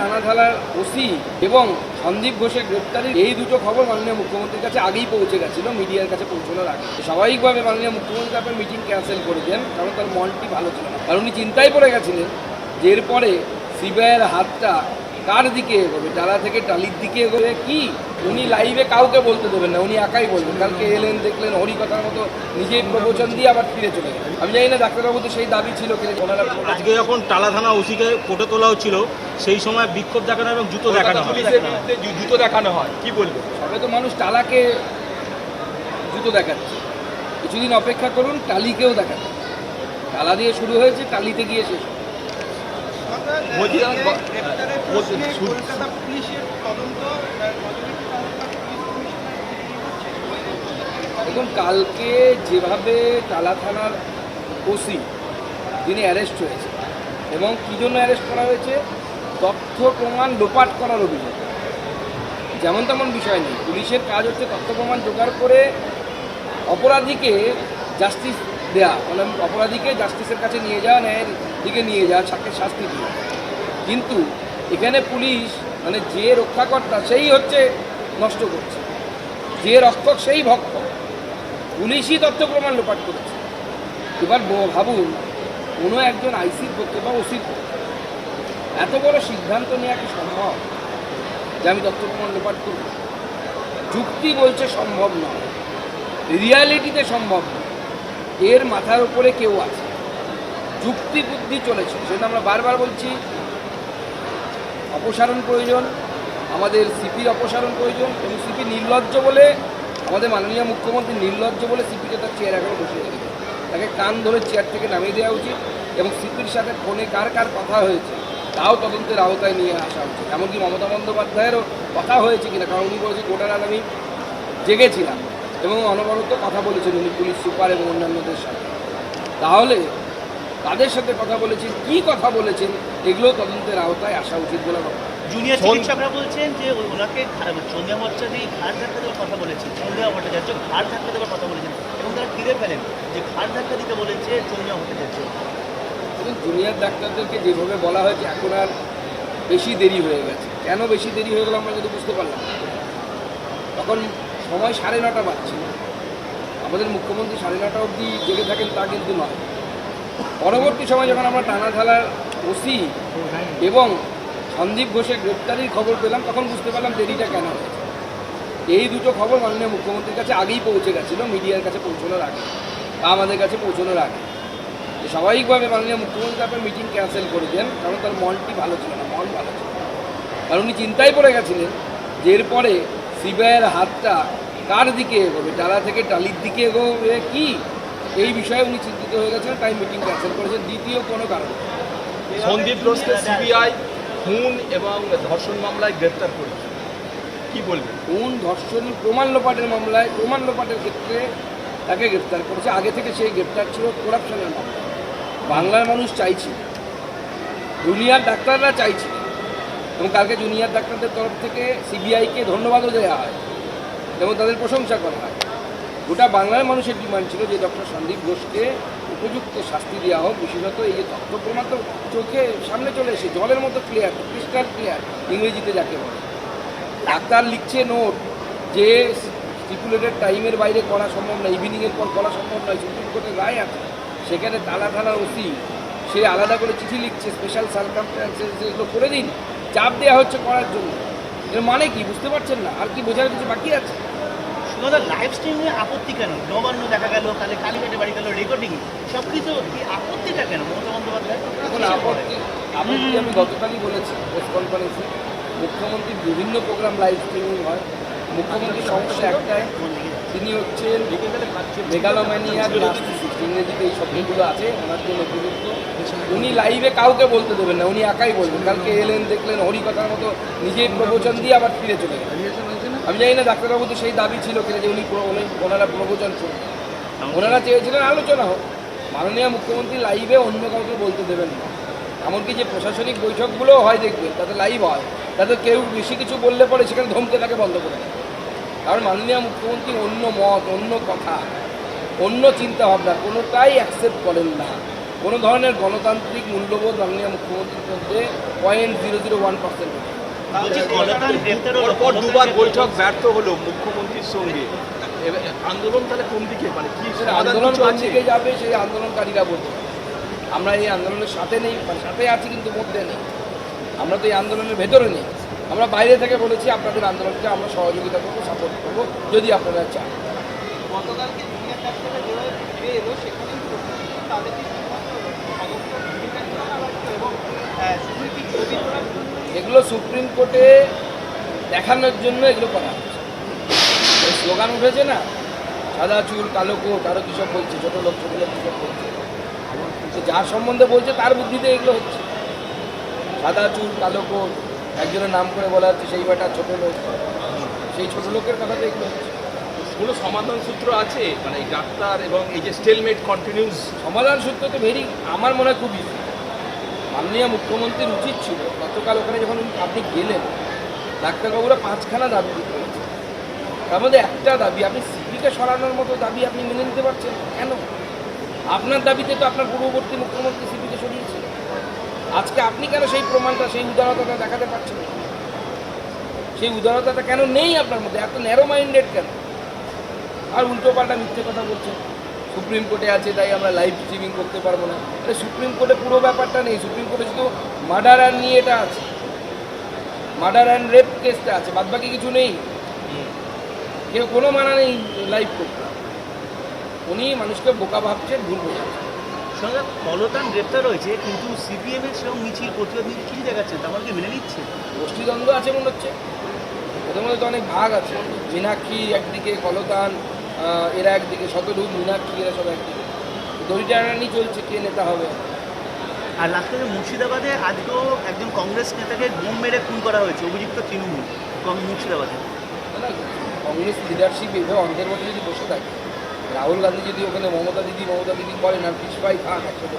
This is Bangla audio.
টানাঢালার ওসি এবং সন্দীপ ঘোষের গ্রেপ্তারি এই দুটো খবর মাননীয় মুখ্যমন্ত্রীর কাছে আগেই পৌঁছে গেছিল, মিডিয়ার কাছে পৌঁছানোর আগে। স্বাভাবিকভাবে মাননীয় মুখ্যমন্ত্রী আপনার মিটিং ক্যান্সেল করে দেন, কারণ তার মনটি ভালো ছিল না। কারণ উনি চিন্তায় পড়ে গেছিলেন যে এরপরে সিবিআইয়ের হাতটা কার দিকে এগোবে, ডালা থেকে টালির দিকে এগোবে কি? উনি লাইভে কাউকে বলতে দেবেন না, উনি একাই বলবেন। কালকে এলেন দেখলেন, হরিকথার মতো নিজেই প্রবচন দিয়ে আবার ফিরে চলে আমি জানি না, ডাক্তারবাবু তো সেই দাবি ছিল আজকে যখন টালা থানা ওসিকে ফটো তোলা হচ্ছিল সেই সময় বিক্ষোভ দেখানো এবং জুতো দেখানো হয়। জুতো দেখানো হয়। কি বলব? সবে তো মানুষ টালাকে জুতো দেখাচ্ছে। কিছুদিন অপেক্ষা করুন টালিকেও দেখাচ্ছে টালা দিয়ে শুরু হয়েছে টালিতে গিয়ে শেষ দেখুন কালকে যেভাবে টালা থানার ওসি যিনি অ্যারেস্ট হয়েছে এবং কী জন্য অ্যারেস্ট করা হয়েছে? তথ্য প্রমাণ লোপাট করার অভিযোগ। যেমন তেমন বিষয় নেই। পুলিশের কাজ হচ্ছে তথ্য প্রমাণ জোগাড় করে অপরাধীকে জাস্টিস দেয়া। মানে অপরাধীকে জাস্টিসের কাছে নিয়ে যাওয়া ন্যায়ের দিকে নিয়ে যাওয়া তাকে শাস্তি দেওয়া কিন্তু এখানে পুলিশ মানে যে রক্ষাকর্তা, সেই হচ্ছে নষ্ট করছে। যে রক্ষক, সেই ভক্ত। পুলিশই তথ্য প্রমাণ লোপাট করেছে। এবার ভাবুন, কোনো একজন আইসির পক্ষে বা ওসির পক্ষে এত বড় সিদ্ধান্ত নেওয়া কি সম্ভব? যে আমি তথ্য প্রমাণ লোপাট করব? যুক্তি বলছে সম্ভব নয়। রিয়ালিটিতে সম্ভব নয়। এর মাথার উপরে কেউ আছে। যুক্তি বুদ্ধি চলেছে। সেটা আমরা বারবার বলছি, অপসারণ প্রয়োজন, আমাদের সিপির অপসারণ প্রয়োজন এবং সিপি নির্লজ্জ বলে, আমাদের মাননীয় মুখ্যমন্ত্রী নির্লজ্জ বলে সিপিকে তার চেয়ার এখনও বসে রেখেছে তাকে কান ধরে চেয়ার থেকে নামিয়ে দেওয়া উচিত এবং সিপির সাথে ফোনে কার কার কথা হয়েছে তাও তদন্তের আওতায় নিয়ে আসা উচিত এমনকি মমতা বন্দ্যোপাধ্যায়েরও কথা হয়েছে কিনা কারণ উনি বলেছে গোটা রাত আমি জেগেছিলাম এবং অনবরত কথা বলেছেন উনি পুলিশ সুপার এবং অন্যান্যদের সাথে। তাহলে তাদের সাথে কথা বলেছেন কি কথা বলেছেন এগুলো তদন্তের আওতায় আসা উচিত বলে জুনিয়র চিকিৎসকরা বলছেন যে ওনাকে ঘা- সন্ধ্যা ভট্টাচার্য ঘাড় ধাক্কা দেওয়ার কথা বলেছেন সন্ধ্যা ভট্টাচার্য ঘাড় ধাক্কা দেওয়ার কথা বলেছেন এবং তারা ফিরে ফেলেন যে ঘাড় ধাক্কা দিতে বলেছে সন্ধ্যা ভট্টাচার্য। দেখুন জুনিয়র ডাক্তারদেরকে যেভাবে বলা হয়েছে, এখন আর বেশি দেরি হয়ে গেছে। কেন বেশি দেরি হয়ে গেল আমরা যদি বুঝতে পারলাম তখন সময় সাড়ে নটা বাজছে। আমাদের মুখ্যমন্ত্রী সাড়ে নটা অবধি জেগে থাকেন, তা কিন্তু নয়। পরবর্তী সময় যখন আমরা টানা টানাঢালার ওসি এবং সন্দীপ ঘোষের গ্রেপ্তারির খবর পেলাম, তখন বুঝতে পারলাম দেরিটা কেন হয়েছে। এই দুটো খবর মাননীয় মুখ্যমন্ত্রীর কাছে আগেই পৌঁছে গেছিল, মিডিয়ার কাছে পৌঁছানোর আগে। আমাদের কাছে পৌঁছানোর আগে। স্বাভাবিকভাবে মাননীয় মুখ্যমন্ত্রী আপনার মিটিং ক্যান্সেল করে দেন কারণ তার মনটি ভালো ছিল না মন ভালো ছিল। কারণ উনি চিন্তায় পড়ে গেছিলেন যে এরপরে সিবিআইয়ের হাতটা কার দিকে এগোবে ডালা থেকে টালির দিকে এগোবে কি? এই বিষয়ে উনি চিন্তিত হয়ে গেছেন তাই মিটিং ক্যান্সেল করেছেন। দ্বিতীয় কোনো কারণ। সন্দীপ ঘোষকে সিবিআই খুন এবং ধর্ষণ মামলায় গ্রেপ্তার করেছে। কি বলবেন? খুন ধর্ষণ প্রমাণ লোপাটের মামলায় প্রমাণ লোপাটের ক্ষেত্রে তাকে গ্রেপ্তার করেছে। আগে থেকে সেই গ্রেপ্তার ছিল করাপশনের মামলা বাংলার মানুষ চাইছে। জুনিয়র ডাক্তাররা চাইছে। এবং কালকে জুনিয়র ডাক্তারদের তরফ থেকে সিবিআইকে ধন্যবাদও দেওয়া হয় এবং তাদের প্রশংসা করা হয়। গোটা বাংলার মানুষের ডিমান্ড ছিল যে ডক্টর সন্দীপ ঘোষকে উপযুক্ত শাস্তি দেওয়া হোক, বিশেষত এই যে তথ্য প্রমাণ তো চোখে সামনে চলে এসে জলের মতো ক্লিয়ার ক্রিস্টাল ক্লিয়ার ইংরেজিতে যাকে বলে। ডাক্তার লিখছে নোট যে স্টিপুলেটেড টাইমের বাইরে করা সম্ভব নয় ইভিনিংয়ের পর করা সম্ভব নয়, সুপ্রিম কোর্টের রায় আছে। সেখানে তালা থানার ওসি সে আলাদা করে চিঠি লিখছে স্পেশাল সার্কামস্টান্সেস এগুলো করে দিন চাপ দেওয়া হচ্ছে করার জন্য। এর মানে কি? বুঝতে পারছেন না? আর কি বোঝার কিছু বাকি আছে? শুধু লাইভ স্ট্রিমে আপত্তি কেন? নবান্ন দেখা গেল কালে কালীঘাটে বাড়ি গেল রেকর্ডিং সব কিছু এই আপত্তিটা কেন? মমতা বন্দ্যোপাধ্যায়? আপত্তি? আপত্তি আমি গতকালই বলেছি প্রেস কনফারেন্সে মুখ্যমন্ত্রীর বিভিন্ন প্রোগ্রাম লাইভ স্ট্রিমিং হয়। মুখ্যমন্ত্রীর সমস্যা একটাই তিনি হচ্ছেন মেগালোম্যানিয়ার নার্সিসিস্ট ইংরেজিতে এই শব্দগুলো আছে, ওনার জন্য উপযুক্ত। উনি লাইভে কাউকে বলতে দেবেন না, উনি একাই বলবেন। কালকে এলেন, দেখলেন হরিকথার মতো নিজেই প্রবচন দিয়ে আবার ফিরে চলে গেলেন। আমি জানি না, ডাক্তারবাবু তো সেই দাবি ছিল কিনা যে উনি ওনারা প্রবচন করবেন। ওনারা চেয়েছিলেন আলোচনা হোক। মাননীয় মুখ্যমন্ত্রী লাইভে অন্য কাউকে বলতে দেবেন না। এমনকি যে প্রশাসনিক বৈঠকগুলোও হয় দেখবেন, তাতে লাইভ হয়। তাতে কেউ বেশি কিছু বললে পরে সেখানে ধমকে তাকে বন্ধ করে দেয়। কারণ মাননীয় মুখ্যমন্ত্রী অন্য মত, অন্য কথা। অন্য চিন্তা ভাবনা কোনোটাই অ্যাকসেপ্ট করেন না। কোনো ধরনের গণতান্ত্রিক মূল্যবোধ মাননীয় মুখ্যমন্ত্রীর মধ্যে point zero zero one percent পরপর দুবার বৈঠক ব্যর্থ হলো মুখ্যমন্ত্রীর সঙ্গে। আন্দোলন তাহলে কোন দিকে? মানে কি আন্দোলন কোন দিকে যাবে সেই আন্দোলনকারীরা বলছে আমরা এই আন্দোলনের সাথে নেই মানে সাথে আছি কিন্তু মধ্যে নেই। আমরা তো এই আন্দোলনের ভেতরে নেই। আমরা বাইরে থেকে বলেছি আপনাদের আন্দোলনকে আমরা সহযোগিতা করব সাপোর্ট করব যদি আপনারা চান। গতকালকে ফিরে এলো, সেখানে তাদেরকে এগুলো সুপ্রিম কোর্টে দেখানোর জন্য এগুলো করা হচ্ছে। স্লোগান উঠেছে না, সাদা চুল, কালো কোট আরও কী সব বলছে, ছোটো লোক ছোটো লোক কী সব বলছে। তো যার সম্বন্ধে বলছে, তার বুদ্ধিতে এগুলো হচ্ছে। সাদা চুল, কালো কোট, একজনের নাম করে বলা হচ্ছে, সেই বেটা ছোটো লোক। সেই ছোটো লোকের কথাতে এগুলো হচ্ছে। কোনো সমাধান সূত্র আছে? মানে এই ডাক্তার এবং এই যে স্টেলমেট কন্টিনিউস সমাধান সূত্র তো ভেরি, আমার মনে হয় খুব easy। মাননীয় মুখ্যমন্ত্রীর উচিত ছিল, গতকাল ওখানে যখন আপনি গেলেন, ডাক্তারবাবুরা পাঁচখানা দাবি তার মধ্যে একটা দাবি, আপনি সিপিকে সরানোর মতো দাবি আপনি মেনে নিতে পারছেন কেন? আপনার দাবিতে তো আপনার পূর্ববর্তী মুখ্যমন্ত্রী সিপিকে সরিয়েছিল আজকে আপনি কেন সেই প্রমাণটা, সেই উদারতাটা দেখাতে পারছেন? সেই উদারতাটা কেন নেই আপনার মধ্যে? এত ন্যারো মাইন্ডেড কেন? আর উল্টো পাল্টা মিথ্যে কথা বলছে। সুপ্রিম কোর্টে আছে তাই আমরা লাইভ স্ট্রিমিং করতে পারব না। আরে সুপ্রিম কোর্টে পুরো ব্যাপারটা নেই। সুপ্রিম কোর্টে শুধু মার্ডার অ্যান্ড নিয়ে এটা আছে। মার্ডার অ্যান্ড রেপ কেসটা আছে বাদ বাকি কিছু নেই। কেউ কোনো মানা নেই লাইভ করতে। উনি মানুষকে বোকা ভাবছেন ভুল বোঝাচ্ছেন সঙ্গে কলতান গ্রেপ্তার হয়েছে কিন্তু সিপিএম এর সেরকম মিছিল প্রতিবাদ মিছিল দেখাচ্ছে? তা আমার কি মেনে নিচ্ছে? গোষ্ঠীদ্বন্দ্ব আছে মনে হচ্ছে। ওদের মধ্যে তো অনেক ভাগ আছে। মীনাক্ষী একদিকে কলতান এরা একদিকে শতরূপ মীনাক্ষী এরা সব একদিকে। দড়ি টানানি চলছে কে নেতা হবে? আর লাস্টে মুর্শিদাবাদে আজকেও একজন কংগ্রেস নেতাকে বোম মেরে খুন করা হয়েছে অভিযুক্ত তৃণমূল মুর্শিদাবাদে। কংগ্রেস লিডারশিপ এভাবে অন্ধের মধ্যে যদি বসে থাকে রাহুল গান্ধী যদি ওখানে মমতা দিদি মমতা দিদি করেন আর পিসপাই খান একসাথে